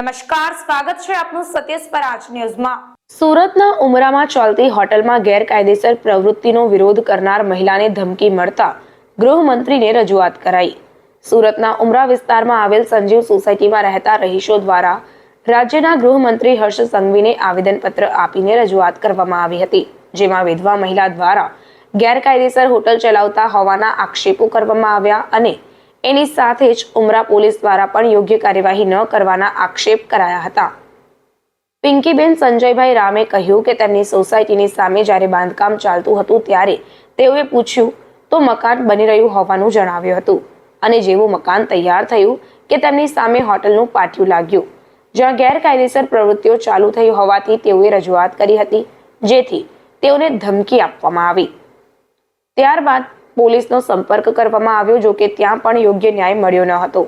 નમસ્કાર, સ્વાગત છે આપનું સત્યસ પર આજ ન્યૂઝમાં. સુરતના ઉમરામાં ચાલતી હોટલમાં ગેરકાયદેસર પ્રવૃત્તિનો વિરોધ કરનાર મહિલાને ધમકી મળતા ગૃહમંત્રીને રજૂઆત કરાઈ. સુરતના ઉમરા વિસ્તારમાં આવેલ સંજીવ સોસાયટીમાં રહેતા રહીશો દ્વારા રાજ્યના ગૃહમંત્રી હર્ષ સંઘવીને આવેદનપત્ર આપીને રજૂઆત કરવામાં આવી હતી, જેમાં વિધવા મહિલા દ્વારા ગેરકાયદેસર હોટલ ચલાવતા હોવાના આક્ષેપો કરવામાં આવ્યા અને એની સાથે જ ઉમરા પોલીસ દ્વારા પણ યોગ્ય કાર્યવાહી ન કરવાના આક્ષેપ કરાયા હતા. પિંકીબેન સંજયભાઈ રામે કહ્યું કે તેમની સોસાયટીની સામે જ્યારે બાંધકામ ચાલતું હતું ત્યારે તેઓએ પૂછ્યું, તો મકાન બની રહ્યું હોવાનું જણાવ્યું હતું અને જેવું મકાન તૈયાર થયું કે તેમની સામે હોટલનું પાટિયું લાગ્યું. જ્યાં ગેરકાયદેસર પ્રવૃત્તિઓ ચાલુ થઈ હોવાથી તેઓએ રજૂઆત કરી હતી, જેથી તેઓને ધમકી આપવામાં આવી. ત્યારબાદ પોલીસનો સંપર્ક કરવામાં આવ્યો, જો કે ત્યાં પણ યોગ્ય ન્યાય મળ્યો ન હતો.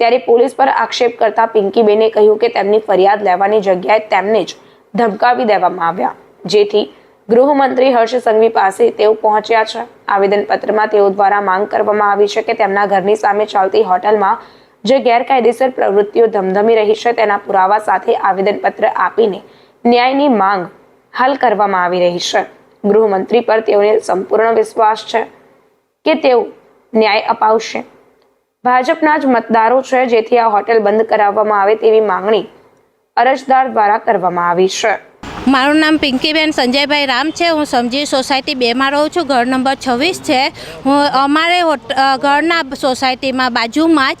ત્યારે પોલીસ પર આક્ષેપ કરતા પિંકીબેને કહ્યું કે તેમની ફરિયાદ લેવાની જગ્યાએ તેમને જ ધમકાવી દેવામાં આવ્યા. જેથી ગૃહમંત્રી હર્ષ સંઘવી પાસે તેઓ પહોંચ્યા છે. આવેદનપત્રમાં તેઓ દ્વારા માંગ કરવામાં આવી છે કે તેમના ઘરની સામે ચાલતી હોટલમાં જે ગેરકાયદેસર પ્રવૃત્તિઓ ધમધમી રહી છે, તેના પુરાવા સાથે આવેદનપત્ર આપીને ન્યાયની માંગ હલ કરવામાં આવી રહી છે. ગૃહમંત્રી પર તેઓને સંપૂર્ણ વિશ્વાસ છે. કે તેઓ ન્યાય અપાવશે. ભાજપના જ મતદારો છે જેથી આ હોટેલ બંધ કરાવવામાં આવે તેવી માંગણી અરજદાર દ્વારા કરવામાં આવી છે. મારું નામ પિંકીબેન સંજયભાઈ રામ છે. હું સમજી સોસાયટી બેમાં રહું છું. ઘર નંબર છવ્વીસ છે. હું અમારે ઘરના સોસાયટીમાં બાજુમાં જ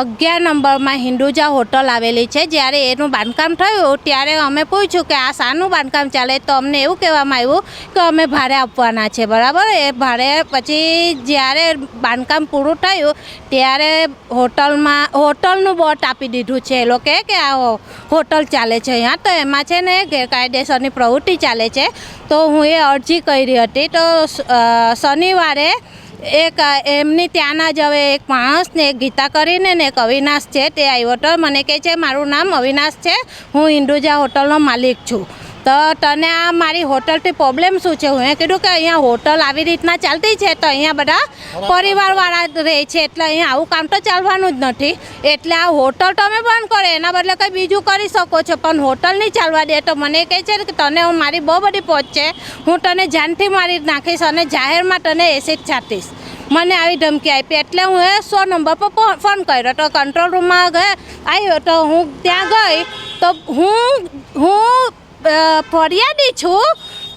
અગિયાર નંબરમાં હિન્દુજા હોટલ આવેલી છે. જ્યારે એનું બાંધકામ થયું ત્યારે અમે પૂછ્યું કે આ શાનું બાંધકામ ચાલે? તો અમને એવું કહેવામાં આવ્યું કે અમે ભાડે આપવાના છે. બરાબર? એ ભાડે પછી જ્યારે બાંધકામ પૂરું થયું ત્યારે હોટલમાં, હોટલનું બોર્ડ આપી દીધું છે. એ લોકોએ કે આ હોટલ ચાલે છે અહીંયા. તો એમાં છે ને ગેરકાયદેસરની પ્રવૃત્તિ ચાલે છે, તો હું એ અરજી કરી હતી. તો શનિવારે એક એમની ત્યાંના જ હવે એક માણસ ને એક ગીતા કરીને ને એક અવિનાશ છે તે આવ્યો હતો. મને કહે છે, મારું નામ અવિનાશ છે. હું હિન્દુજા હોટલનો માલિક છું. તો તને આ મારી હોટલથી પ્રોબ્લેમ શું છે? હું એ કીધું કે અહીંયા હોટલ આવી રીતના ચાલતી છે તો અહીંયા બધા પરિવારવાળા રહે છે એટલે અહીંયા આવું કામ તો ચાલવાનું જ નથી. એટલે આ હોટલ તમે બંધ કરો એના બદલે કંઈ બીજું કરી શકો છો. પણ હોટલ નહીં ચાલવા દે તો મને કહે છે કે તને હું મારી બહુ બધી પહોંચ છે. હું તને જાનથી મારી નાખીશ અને જાહેરમાં તને એસિડ છાંટીશ. મને આવી ધમકી આપી. એટલે હું એ સો નંબર પર ફોન કર્યો. તો કંટ્રોલ રૂમમાં ગયા આવ્યો તો હું ત્યાં ગઈ. તો હું હું ફરિયાદી છું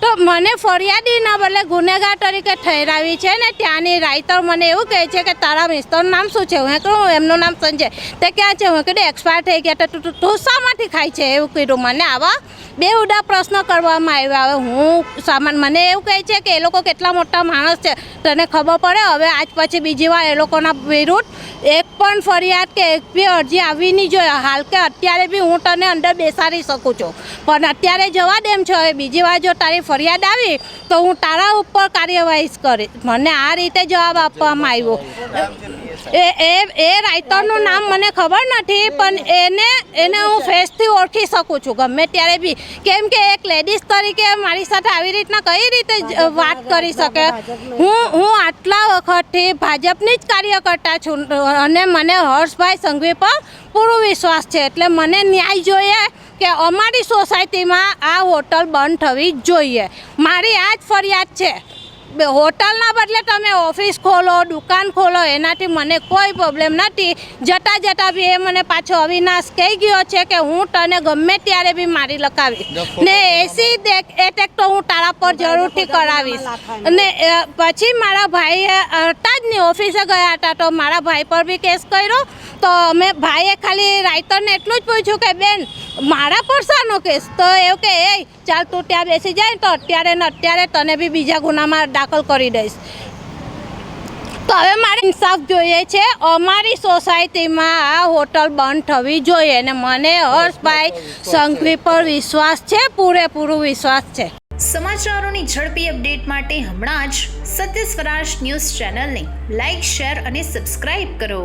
તો મને ફરિયાદીના બદલે ગુનેગાર તરીકે ઠેરાવી છે ને ત્યાંની રાઇટર મને એવું કહે છે કે તારા મિસ્ટરનું નામ શું છે? હું કહું એમનું નામ સંજય. તે ક્યાં છે? હું કીધું એક્સપાયર થઈ ગયા. તું- તું તું શામાંથી ખાય છે? એવું કીધું મને. આવા બે ઉડા પ્રશ્નો કરવામાં આવ્યા. હવે હું સામાન, મને એવું કહે છે કે એ લોકો કેટલા મોટા માણસ છે? તને ખબર પડે? હવે આજ પછી બીજી વાર એ લોકોના વિરુદ્ધ એક પણ ફરિયાદ કે એક બી અરજી આવી નહીં જોઈએ. હાલ કે અત્યારે બી હું તને અંદર બેસાડી શકું છું. પણ અત્યારે જવા દેમ છે. હવે બીજી વાર જો તારી ફરિયાદ આવી તો હું તારા ઉપર કાર્યવાહી કરીશ. મને આ રીતે જવાબ આપવામાં આવ્યો. એ એ એ રાઇટરનું નામ મને ખબર નથી, પણ એને એને હું ફેસથી ઓળખી શકું છું, ગમે ત્યારે બી. કેમ કે એક લેડીઝ તરીકે મારી સાથે આવી રીતના કઈ રીતે વાત કરી શકે? હું હું આટલા વખતથી ભાજપની જ કાર્યકર્તા છું અને મને હર્ષભાઈ સંઘવી પર પૂરો વિશ્વાસ છે, એટલે મને ન્યાય જોઈએ કે અમારી સોસાયટીમાં આ હોટલ બંધ થવી જોઈએ. મારી આ જ ફરિયાદ છે. હોટલના બદલે તમે ઓફિસ ખોલો દુકાન ખોલો એનાથી મને કોઈ પ્રોબ્લેમ નથી. જતાં જતાં બી એ મને પાછો અવિનાશ કહી ગયો છે કે હું તને ગમે ત્યારે બી મારી લખાવીશ ને એસી એટેક તો હું તારા પર જરૂરથી કરાવીશ. અને પછી મારા ભાઈએ હતા જ નહીં ઓફિસે ગયા હતા તો મારા ભાઈ પર બી કેસ કર્યો. તો અમે ભાઈએ ખાલી રાઇટરને એટલું જ પૂછ્યું કે, બેન, મારા પર શાનો કેસ? તો એવું કે, એ, ચાલ તું ત્યાં બેસી જાય તો અત્યારે ને અત્યારે તને બી બીજા ગુનામાં દાખલ કરી દઈશ. તો હવે મારે ઇન્સાફ જોઈએ છે. અમારી સોસાયટીમાં આ હોટલ બંધ થવી જોઈએ અને મને હર્ષભાઈ સંઘવી પર વિશ્વાસ છે, પૂરેપૂરો વિશ્વાસ છે. સમાચારોની ઝડપી અપડેટ માટે હમણાં જ સત્ય સ્વરાજ ન્યૂઝ ચેનલને લાઇક શેર અને સબસ્ક્રાઇબ કરો.